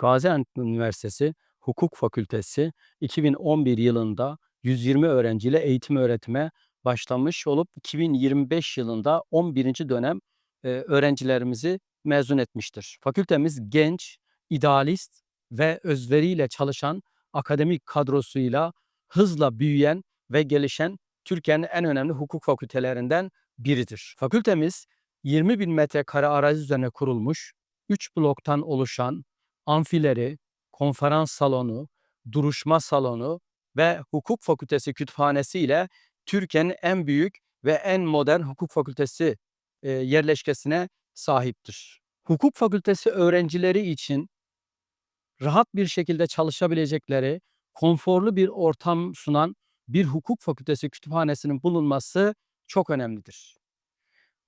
Gaziantep Üniversitesi Hukuk Fakültesi 2011 yılında 120 öğrenciyle eğitim öğretime başlamış olup 2025 yılında 11. dönem e, öğrencilerimizi mezun etmiştir. Fakültemiz genç, idealist ve özveriyle çalışan akademik kadrosuyla hızla büyüyen ve gelişen Türkiye'nin en önemli hukuk fakültelerinden biridir. Fakültemiz 20 bin metrekare arazi üzerine kurulmuş, 3 bloktan oluşan amfileri, konferans salonu, duruşma salonu ve hukuk fakültesi kütüphanesi ile Türkiye'nin en büyük ve en modern hukuk fakültesi e, yerleşkesine sahiptir. Hukuk fakültesi öğrencileri için rahat bir şekilde çalışabilecekleri, konforlu bir ortam sunan bir hukuk fakültesi kütüphanesinin bulunması çok önemlidir.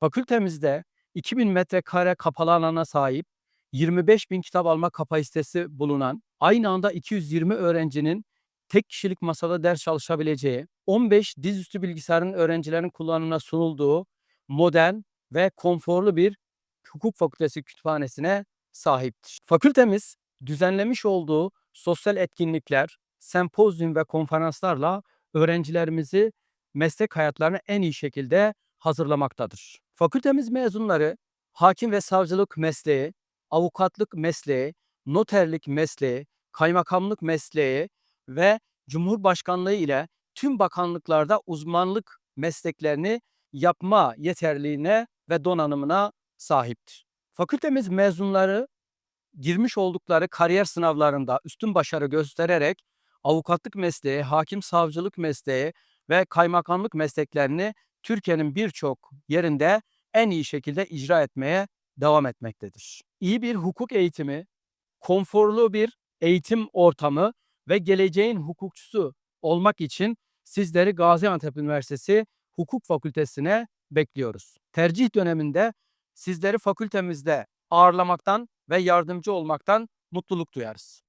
Fakültemizde 2000 metrekare kapalı alana sahip 25 bin kitap alma kapasitesi bulunan, aynı anda 220 öğrencinin tek kişilik masada ders çalışabileceği, 15 dizüstü bilgisayarın öğrencilerin kullanımına sunulduğu modern ve konforlu bir hukuk fakültesi kütüphanesine sahiptir. Fakültemiz düzenlemiş olduğu sosyal etkinlikler, sempozyum ve konferanslarla öğrencilerimizi meslek hayatlarına en iyi şekilde hazırlamaktadır. Fakültemiz mezunları hakim ve savcılık mesleği, avukatlık mesleği, noterlik mesleği, kaymakamlık mesleği ve Cumhurbaşkanlığı ile tüm bakanlıklarda uzmanlık mesleklerini yapma yeterliğine ve donanımına sahiptir. Fakültemiz mezunları girmiş oldukları kariyer sınavlarında üstün başarı göstererek avukatlık mesleği, hakim savcılık mesleği ve kaymakamlık mesleklerini Türkiye'nin birçok yerinde en iyi şekilde icra etmeye devam etmektedir. İyi bir hukuk eğitimi, konforlu bir eğitim ortamı ve geleceğin hukukçusu olmak için sizleri Gaziantep Üniversitesi Hukuk Fakültesine bekliyoruz. Tercih döneminde sizleri fakültemizde ağırlamaktan ve yardımcı olmaktan mutluluk duyarız.